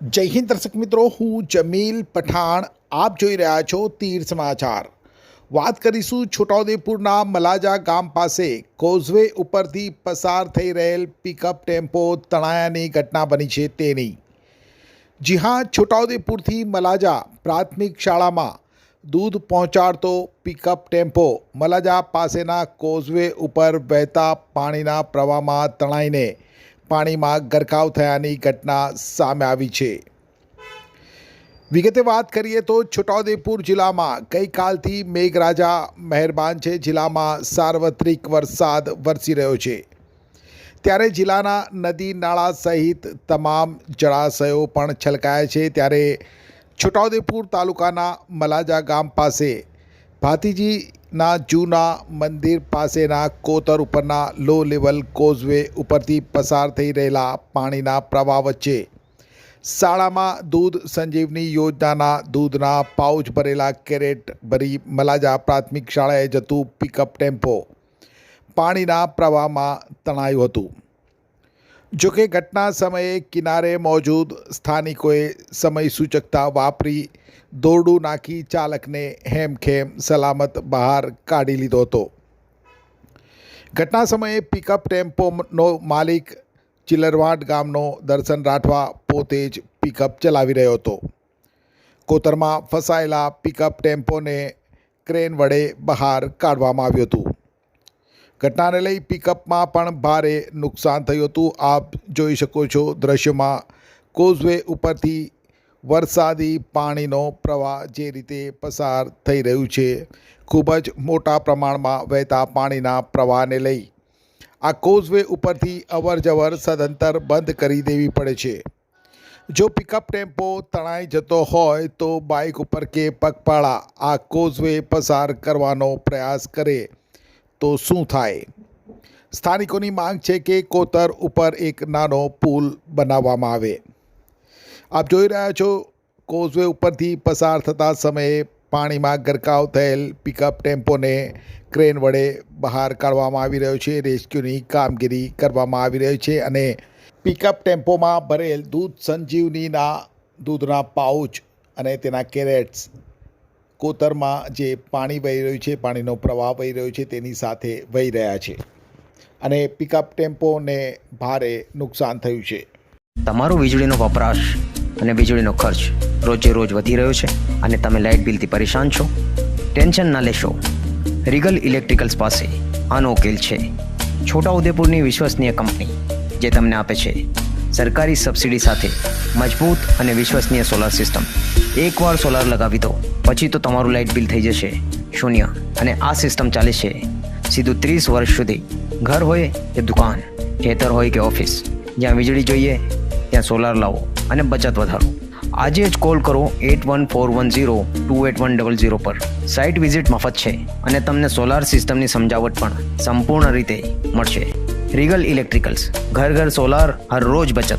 જય હિન્દ દર્શક મિત્રો, હું જમીલ પઠાણ. આપ જોઈ રહ્યા છો તીર સમાચાર. વાત કરીશું છોટાઉદેપુરના મલાજા ગામ પાસે. કોઝવે ઉપરથી પસાર થઈ રહેલ પિકઅપ ટેમ્પો તણાયાની ઘટના બની છે તેની. જી હા, છોટાઉદેપુરથી મલાજા પ્રાથમિક શાળામાં દૂધ પહોંચાડતો પિકઅપ ટેમ્પો મલાજા પાસેના કોઝવે ઉપર વહેતા પાણીના પ્રવાહમાં તણાઈને પાણીમાં ગરકાવ થયાની ઘટના સામે આવી છે. વિગતે વાત કરીએ તો છોટાઉદેપુર જિલ્લામાં ગઈકાલથી મેઘરાજા મહેરબાન છે. જિલ્લામાં સાર્વત્રિક વરસાદ વરસી રહ્યો છે. ત્યારે જિલ્લાના નદી નાળા સહિત તમામ જળાશયો પણ છલકાયા છે. ત્યારે છોટાઉદેપુર તાલુકાના મલાજા ગામ પાસે ભાતીજીના જૂના મંદિર પાસેના કોતર ઉપરના લો લેવલ કોઝવે ઉપરથી પસાર થઈ રહેલા પાણીના પ્રવાહ વચ્ચે શાળામાં દૂધ સંજીવની યોજનાના દૂધના પાઉચ ભરેલા કેરેટ ભરી મલાજા પ્રાથમિક શાળાએ જતું પિકઅપ ટેમ્પો પાણીના પ્રવાહમાં તણાયું હતું. જોકે ઘટના સમયે કિનારે મોજૂદ સ્થાનિકોએ સમય સૂચકતા વાપરી દોરડું નાખી ચાલકને હેમખેમ સલામત બહાર કાઢી લીધો હતો. ઘટના સમયે પિકઅપ ટેમ્પોનો માલિક ચિલરવાડ ગામનો દર્શન રાઠવા પોતે જ પિકઅપ ચલાવી રહ્યો હતો. કોતરમાં ફસાયેલા પિકઅપ ટેમ્પોને ક્રેન વડે બહાર કાઢવામાં આવ્યું હતું. ઘટનાને લઈ પિકઅપમાં પણ ભારે નુકસાન થયું હતું. આપ જોઈ શકો છો દ્રશ્યમાં કોઝવે ઉપરથી વરસાદી પાણીનો પ્રવાહ જે રીતે પસાર થઈ રહ્યું છે, ખૂબ જ મોટા પ્રમાણમાં વહેતા પાણીના પ્રવાહને લઈ. આ કોઝવે ઉપરથી અવર જવર સદંતર બંધ કરી દેવી પડે છે. જો પિકઅપ ટેમ્પો તણાઈ જતો હોય તો બાઇક ઉપર કે પગપાળા આ કોઝવે પસાર કરવાનો પ્રયાસ કરે. તો શું થાય? સ્થાનિકોની માંગ છે કે કોતર ઉપર એક નાનો પુલ બનાવવામાં આવે. આપ જોઈ રહ્યા છો, કોઝવે ઉપરથી પસાર થતા સમયે પાણીમાં ગરકાવ થયેલ પિકઅપ ટેમ્પોને ક્રેન વડે બહાર કાઢવામાં આવી રહ્યો છે, રેસ્ક્યુની કામગીરી કરવામાં આવી રહી છે અને પિકઅપ ટેમ્પોમાં ભરેલ દૂધ સંજીવનીના દૂધના પાઉચ અને તેના કેરેટ્સ કોતરમાં જે પાણી વહી રહ્યું છે, પાણીનો પ્રવાહ વહી રહ્યો છે, તેની સાથે વહી રહ્યા છે. અને પિકઅપ ટેમ્પોને ભારે નુકસાન થયું છે. તમારો વીજળીનો વપરાશ અને વીજળીનો ખર્ચ રોજે રોજ વધી રહ્યો છે અને તમે લાઇટ બિલથી પરેશાન છો? ટેન્શન ના લેશો. રીગલ ઇલેક્ટ્રિકલ્સ પાસે આનો ઉકેલ છે. છોટાઉદેપુરની વિશ્વસનીય કંપની જે તમને આપે છે, સરકારી સબસિડી સાથે મજબૂત અને વિશ્વસનીય સોલાર સિસ્ટમ એકવાર સોલાર લગાવી દો. પછી તો તમારું લાઇટ બિલ થઈ જશે, શૂન્ય. અને આ સિસ્ટમ ચાલે છે, સીધું ત્રીસ વર્ષ સુધી. ઘર હોય કે દુકાન, ખેતર હોય કે ઓફિસ. જ્યાં વીજળી જોઈએ, ત્યાં સોલાર લાવો અને બચત વધારો. આજે જ કોલ કરો at one four one zero two at one double zero પર. સાઇટ વિઝિટ મફત છે અને તમને સોલાર સિસ્ટમની સમજાવટ પણ સંપૂર્ણ રીતે મળશે. Regal electricals. ઘર ઘર સોલાર, હર રોજ બચત.